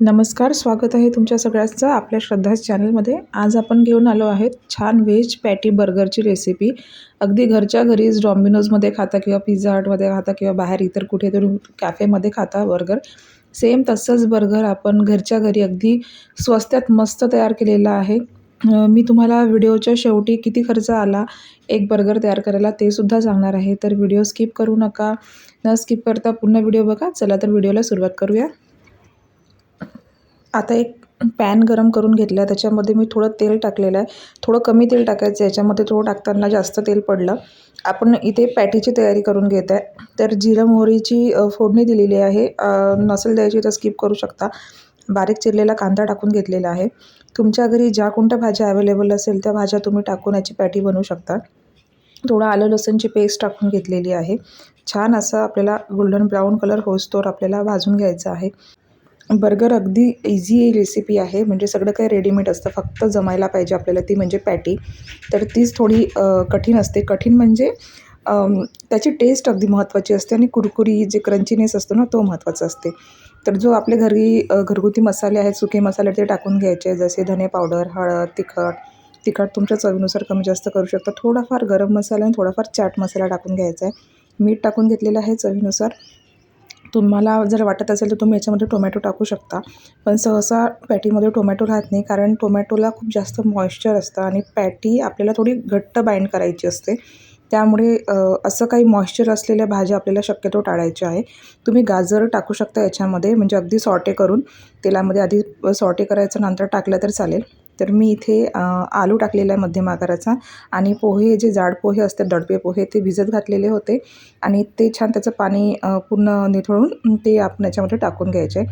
नमस्कार स्वागत आहे तुमच्या सगळ्यांचं आपल्या श्रद्धाच चॅनलमध्ये. आज आपण घेऊन आलो आहेत छान व्हेज पॅटी बर्गरची रेसिपी. अगदी घरच्या घरीच डॉमिनोजमध्ये खाता किंवा पिझ्झा हटमध्ये खाता किंवा बाहेर इतर कुठेतरी कॅफेमध्ये खाता बर्गर. सेम तसंच बर्गर आपण घरच्या घरी अगदी स्वस्त्यात मस्त तयार केलेला आहे. मी तुम्हाला व्हिडिओच्या शेवटी किती खर्च आला एक बर्गर तयार करायला ते सुद्धा सांगणार आहे. तर व्हिडिओ स्किप करू नका. न स्किप करता पूर्ण व्हिडिओ बघा. चला तर व्हिडिओला सुरुवात करूया. आता एक पॅन गरम करून घेतला आहे त्याच्यामध्ये मी थोडं तेल टाकलेलं आहे. थोडं कमी तेल टाकायचं आहे. याच्यामध्ये थोडं टाकताना जास्त तेल पडलं. आपण इथे पॅटीची तयारी करून घेत आहे. तर जिरं मोहरीची फोडणी दिलेली आहे. नसेल द्यायची तर स्किप करू शकता. बारीक चिरलेला कांदा टाकून घेतलेला आहे. तुमच्या घरी ज्या कोणत्या भाज्या अवेलेबल असेल त्या भाज्या तुम्ही टाकून याची पॅटी बनवू शकता. थोडं आलं लसूणची पेस्ट टाकून घेतलेली आहे. छान असं आपल्याला गोल्डन ब्राऊन कलर होईस्तोवर आपल्याला भाजून घ्यायचं आहे. बर्गर अगदी इझी रेसिपी आहे. म्हणजे सगळं काही रेडीमेड असतं. फक्त जमायला पाहिजे आपल्याला ती म्हणजे पॅटी तर तीच थोडी कठीण असते. कठीण म्हणजे त्याची टेस्ट अगदी महत्त्वाची असते आणि कुरकुरी जे क्रंचीनेस असतो ना तो महत्त्वाचा असते. तर जो आपल्या घरी घरगुती मसाले आहेत सुके मसाले ते टाकून घ्यायचे. जसे धने पावडर हळद तिखट. तिखट तुमच्या चवीनुसार कमी जास्त करू शकता. थोडाफार गरम मसाला आणि थोडाफार चाट मसाला टाकून घ्यायचा आहे. मीठ टाकून घेतलेलं आहे चवीनुसार. तुम्हाला जर वाटत असेल तर तुम्ही याच्यामध्ये टोमॅटो टाकू शकता. पण सहसा पॅटीमध्ये टोमॅटो राहत नाही कारण टोमॅटोला खूप जास्त मॉइश्चर असतं आणि पॅटी आपल्याला थोडी घट्ट बाइंड करायची असते. त्यामुळे असं काही मॉइश्चर असलेल्या भाज्या आपल्याला शक्यतो टाळायच्या आहे. तुम्ही गाजर टाकू शकता याच्यामध्ये म्हणजे अगदी सॉटे करून. तेलामध्ये आधी सॉटे करायचं नंतर टाकलं तर चालेल. तर मी इथे आलू टाकलेला आहे मध्यम आकाराचा आणि पोहे जे जाड पोहे असतात दडपे पोहे ते भिजत घातलेले होते आणि ते छान त्याचं पाणी पूर्ण निथळून ते आपण याच्यामध्ये टाकून घ्यायचे.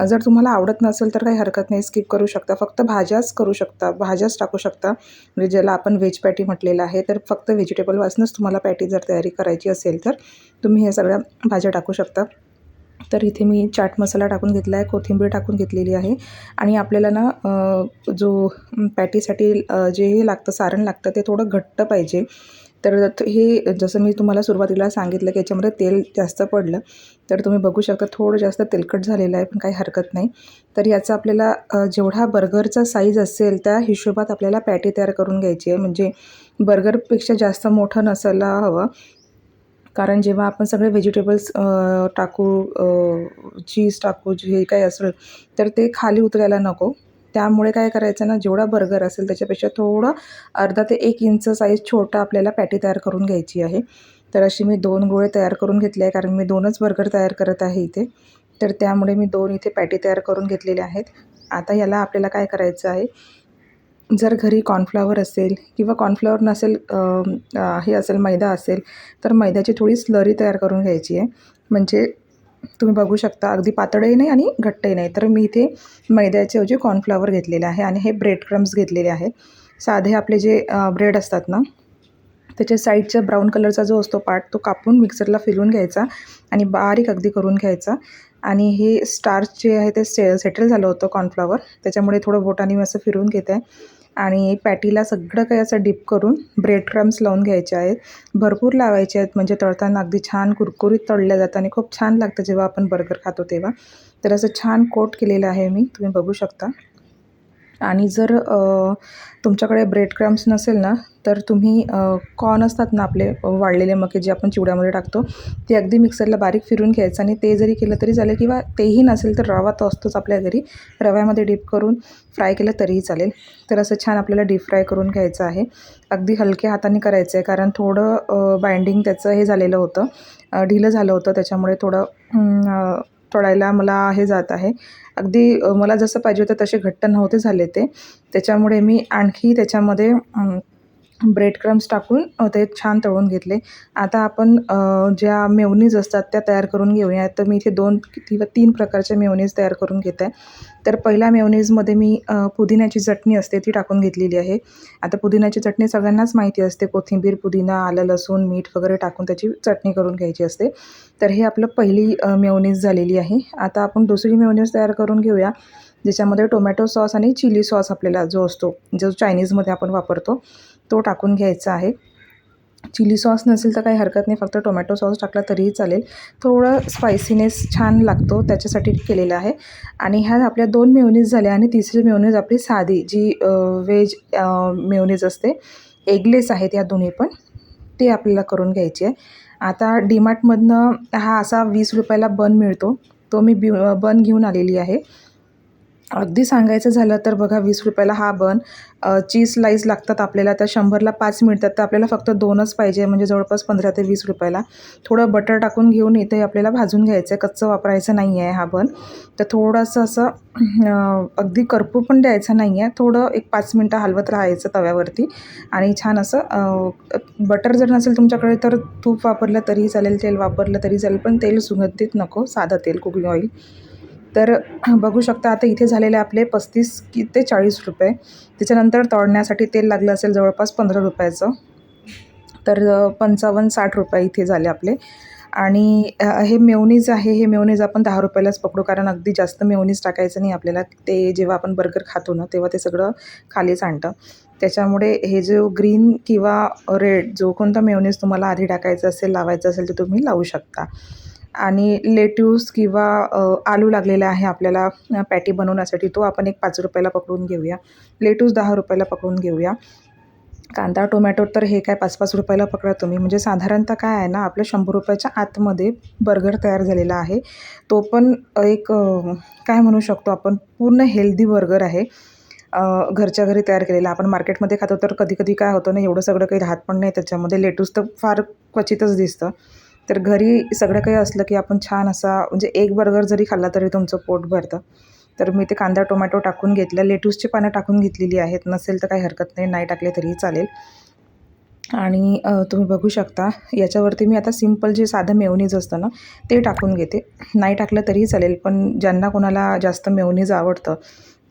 जर तुम्हाला आवडत नसेल तर काही हरकत नाही स्किप करू शकता. फक्त भाज्याच करू शकता भाज्याच टाकू शकता. म्हणजे ज्याला आपण व्हेज पॅटी म्हटलेलं आहे तर फक्त व्हेजिटेबलपासूनच तुम्हाला पॅटी जर तयारी करायची असेल तर तुम्ही हे सगळ्या भाज्या टाकू शकता. तर इथे मी चाट मसाला टाकून घेतला आहे कोथिंबीर टाकून घेतलेली आहे. आणि आपल्याला ना जो पॅटीसाठी जे हे लागतं सारण लागतं ते थोडं घट्ट पाहिजे. तर हे जसं मी तुम्हाला सुरुवातीला सांगितलं की याच्यामध्ये तेल जास्त पडलं तर तुम्ही बघू शकता थोडं जास्त तेलकट झालेलं आहे पण काही हरकत नाही. तर याचा आपल्याला जेवढा बर्गरचा साईज असेल त्या हिशोबात आपल्याला पॅटी तयार करून घ्यायची आहे. म्हणजे बर्गरपेक्षा जास्त मोठं नसायला हवं. कारण जेव्हा आपण सगळे व्हेजिटेबल्स टाकू चीज टाकू जे काही असेल तर ते खाली उतरायला नको. त्यामुळे काय करायचं ना जेवढा बर्गर असेल त्याच्यापेक्षा थोडं अर्धा ते एक इंच साईज छोटा आपल्याला पॅटी तयार करून घ्यायची आहे. तर अशी मी दोन गोळे तयार करून घेतले आहे कारण मी दोनच बर्गर तयार करत आहे इथे. तर त्यामुळे मी दोन इथे पॅटी तयार करून घेतलेल्या आहेत. आता याला आपल्याला काय करायचं आहे जर घरी कॉर्नफ्लॉवर असेल किंवा कॉर्नफ्लॉवर नसेल हे असेल मैदा असेल तर मैद्याची थोडी स्लरी तयार करून घ्यायची आहे. म्हणजे तुम्ही बघू शकता अगदी पातळही नाही आणि घट्टही नाही. तर मी इथे मैद्याचे ऐवजी कॉर्नफ्लॉवर घेतलेले आहे आणि हे ब्रेड क्रम्स घेतलेले आहेत साधे आपले जे ब्रेड असतात ना त्याच्या साईडच्या ब्राऊन कलरचा जो असतो पार्ट तो कापून मिक्सरला फिरवून घ्यायचा आणि बारीक अगदी करून घ्यायचा. आणि हे स्टार्च जे आहे ते से सेटल झालं होतं कॉर्नफ्लॉवर त्याच्यामुळे थोडं बोटाने मी असं फिरवून घेत. आहे आणि पॅटीला सगळं काही असं डिप करून ब्रेड क्रम्स लावून घ्यायचे आहेत. भरपूर लावायचे आहेत म्हणजे तळताना अगदी छान कुरकुरीत तळल्या जातं आणि खूप छान लागतं जेव्हा आपण बर्गर खातो तेव्हा. तर असं छान कोट केलेलं आहे मी तुम्ही बघू शकता. आणि जर तुमच्याकडे ब्रेड क्रम्स नसेल ना तर तुम्ही कॉर्न असतात ना आपले वाळलेले मके जे आपण चिवड्यामध्ये टाकतो ते अगदी मिक्सरला बारीक फिरून घ्यायचं आणि ते जरी केलं तरी चालेल किंवा तेही नसेल तर रवा तो असतोच आपल्या घरी. रव्यामध्ये डीप करून फ्राय केलं तरीही चालेल. तर असं छान आपल्याला डीप फ्राय करून घ्यायचं आहे. अगदी हलक्या हाताने करायचं आहे कारण थोडं बाइंडिंग त्याचं हे झालेलं होतं. ढिलं झालं होतं त्याच्यामुळे थोडं थोडायला मला हे जात आहे. अगदी मला जसं पाहिजे होतं तसे घट्ट नव्हते झाले ते. त्याच्यामुळे मी आणखी त्याच्यामध्ये ब्रेड क्रम्स टाकून ते छान तळून घेतले. आता आपण ज्या मेवनीज असतात त्या तयार करून घेऊया. तर मी इथे दोन किंवा तीन प्रकारच्या मेवनीज तयार करून घेत आहे. तर पहिल्या मेवनीजमध्ये मी पुदिन्याची चटणी असते ती टाकून घेतलेली आहे. आता पुदिन्याची चटणी सगळ्यांनाच माहिती असते. कोथिंबीर पुदिना आलं लसूण मीठ वगैरे टाकून त्याची चटणी करून घ्यायची असते. तर हे आपलं पहिली मेवनीज झालेली आहे. आता आपण दुसरी मेवनीज तयार करून घेऊया ज्याच्यामध्ये टोमॅटो सॉस आणि चिली सॉस आपल्याला जो असतो जो चायनीजमध्ये आपण वापरतो. तो टाकून घ्यायचा आहे. चिली सॉस नसेल तर काही हरकत नाही फक्त टोमॅटो सॉस टाकला तरीही चालेल. थोडं स्पायसीनेस छान लागतो त्याच्यासाठी केलेलं आहे. आणि ह्या आपल्या दोन मेयोनीज झाल्या आणि तिसरी मेयोनीज आपली साधी जी व्हेज मेयोनीज असते एगलेस आहेत या दोन्ही पण ते आपल्याला करून घ्यायची आहे. आता डीमार्टमधनं हा असा वीस रुपयाला बन मिळतो. तो मी बी बन घेऊन आलेली आहे. अगदी सांगायचं झालं तर बघा वीस रुपयाला हा बन चीज स्लाईस लागतात आपल्याला तर शंभरला पाच मिळतात तर आपल्याला फक्त दोनच पाहिजे म्हणजे जवळपास पंधरा ते वीस रुपयाला. थोडं बटर टाकून घेऊन इथे आपल्याला भाजून घ्यायचं आहे कच्चं वापरायचं नाही आहे हा बन. तर थोडंसं असं अगदी करपू पण द्यायचं नाही आहे थोडं एक पाच मिनटं हलवत राहायचं तव्यावरती. आणि छान असं बटर जर नसेल तुमच्याकडे तर तूप वापरलं तरीही चालेल तेल वापरलं तरी चालेल पण तेल सुगंधित नको साधं तेल कुकिंग ऑइल. तर बघू शकता आता इथे झालेले आपले पस्तीस की ते चाळीस रुपये. त्याच्यानंतर तळण्यासाठी तेल लागलं असेल जवळपास पंधरा रुपयाचं. तर पंचावन्न साठ रुपये इथे झाले आपले. आणि हे मेवनीज आहे हे मेवनीज आपण दहा रुपयालाच पकडू कारण अगदी जास्त मेवनीज टाकायचं नाही आपल्याला. ते जेव्हा आपण बर्गर खातो ना तेव्हा ते सगळं खालीच आणतं. त्याच्यामुळे हे जो ग्रीन किंवा रेड जो कोणता मेवनीज तुम्हाला आधी टाकायचं असेल लावायचं असेल तर तुम्ही लावू शकता. आणि लेट्यूस किंवा आलू लागलेला आहे आपल्याला पॅटी बनवण्यासाठी तो आपण एक पाच रुपयाला पकडून घेऊया. लेट्यूस दहा रुपयाला पकडून घेऊया. कांदा टोमॅटो तर हे काय पाच पाच रुपयाला पकडा तुम्ही. म्हणजे साधारणतः काय आहे ना आपल्या शंभर रुपयाच्या आतमध्ये बर्गर तयार झालेला आहे. तो पण एक काय म्हणू शकतो आपण पूर्ण हेल्दी बर्गर आहे. घरच्या घरी तयार केलेला. आपण मार्केटमध्ये खातो तर कधी कधी काय होतं ना एवढं सगळं काही राहत पण नाही त्याच्यामध्ये. लेटूस तर फार क्वचितच दिसतं. तर घरी सगळं काही असलं की आपण छान असा म्हणजे एक बर्गर जरी खाल्ला तरी तुमचं पोट भरतं. तर मी ते कांदा टोमॅटो टाकून घेतलं लेटूसची पानं टाकून घेतलेली आहेत. नसेल तर काही हरकत नाही. नाही टाकले तरीही चालेल. आणि तुम्ही बघू शकता. याच्यावरती मी आता सिंपल जे साधं मेवनीज असतं ना ते टाकून घेते. नाही टाकलं तरीही चालेल. पण ज्यांना कोणाला जास्त मेवनीज आवडतं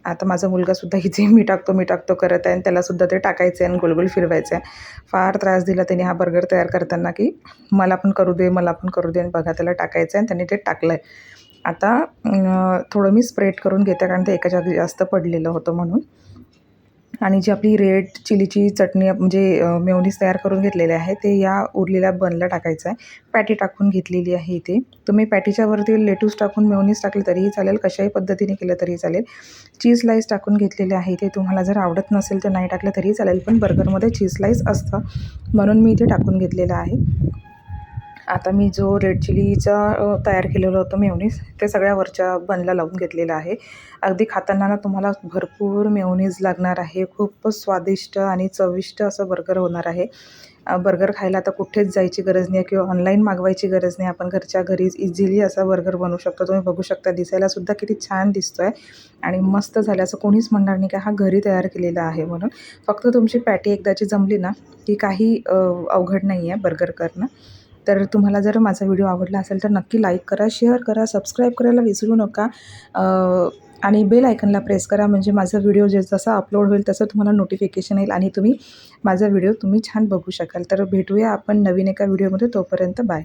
आता माझा मुलगासुद्धा इथे मी टाकतो मी टाकतो करत आहे आणि त्यालासुद्धा ते टाकायचं आहे आणि गोलगोल फिरवायचं आहे. फार त्रास दिला त्याने हा बर्गर तयार करताना की मला पण करू दे मला पण करू दे आणि बघा त्याला टाकायचं आहे आणि त्याने ते टाकलं आहे आता थोडं मी स्प्रेड करून घेते कारण ते एकाच्या जास्त पडलेलं होतं म्हणून. आणि जी आपली रेड चिलीची चटणी म्हणजे मेवनीस तयार करून घेतलेले आहे ते या उरलेल्या बनला टाकायचं आहे. पॅटी टाकून घेतलेली आहे इथे. तुम्ही पॅटीच्या वरती लेटूस टाकून मेवनीस टाकले तरीही चालेल कशाही पद्धतीने केलं तरी चालेल. चीज स्लाईस टाकून घेतलेले आहे ते तुम्हाला जर आवडत नसेल तर नाही टाकलं तरीही चालेल पण बर्गरमध्ये चीज स्लाईस असतं म्हणून मी इथे टाकून घेतलेलं आहे. आता मी जो रेड चिलीचा तयार केलेलं होतं मेयोनीज ते सगळ्या वरच्या बनला लावून घेतलेलं आहे. अगदी खाताना ना तुम्हाला भरपूर मेवनीज लागणार आहे. खूपच स्वादिष्ट आणि चविष्ट असं बर्गर होणार आहे. बर्गर खायला आता कुठेच जायची गरज नाही किंवा ऑनलाईन मागवायची गरज नाही. आपण घरच्या घरीच इझिली असा बर्गर बनवू शकतो. तुम्ही बघू शकता दिसायलासुद्धा किती छान दिसतो आहे आणि मस्त झालं. असं कोणीच म्हणणार नाही का हा घरी तयार केलेला आहे म्हणून. फक्त तुमची पॅटी एकदाची जमली ना की काही अवघड नाही आहे बर्गर करणं. तर तुम्हाला जर माझा व्हिडिओ आवडला असेल तर नक्की लाईक करा शेअर करा सबस्क्राईब करायला विसरू नका. आणि बेल आयकनला प्रेस करा म्हणजे माझा व्हिडिओ जे जसा अपलोड होईल तसं तुम्हाला नोटिफिकेशन येईल आणि तुम्ही माझा व्हिडिओ तुम्ही छान बघू शकाल. तर भेटूया आपण नवीन एका व्हिडिओमध्ये. तोपर्यंत बाय.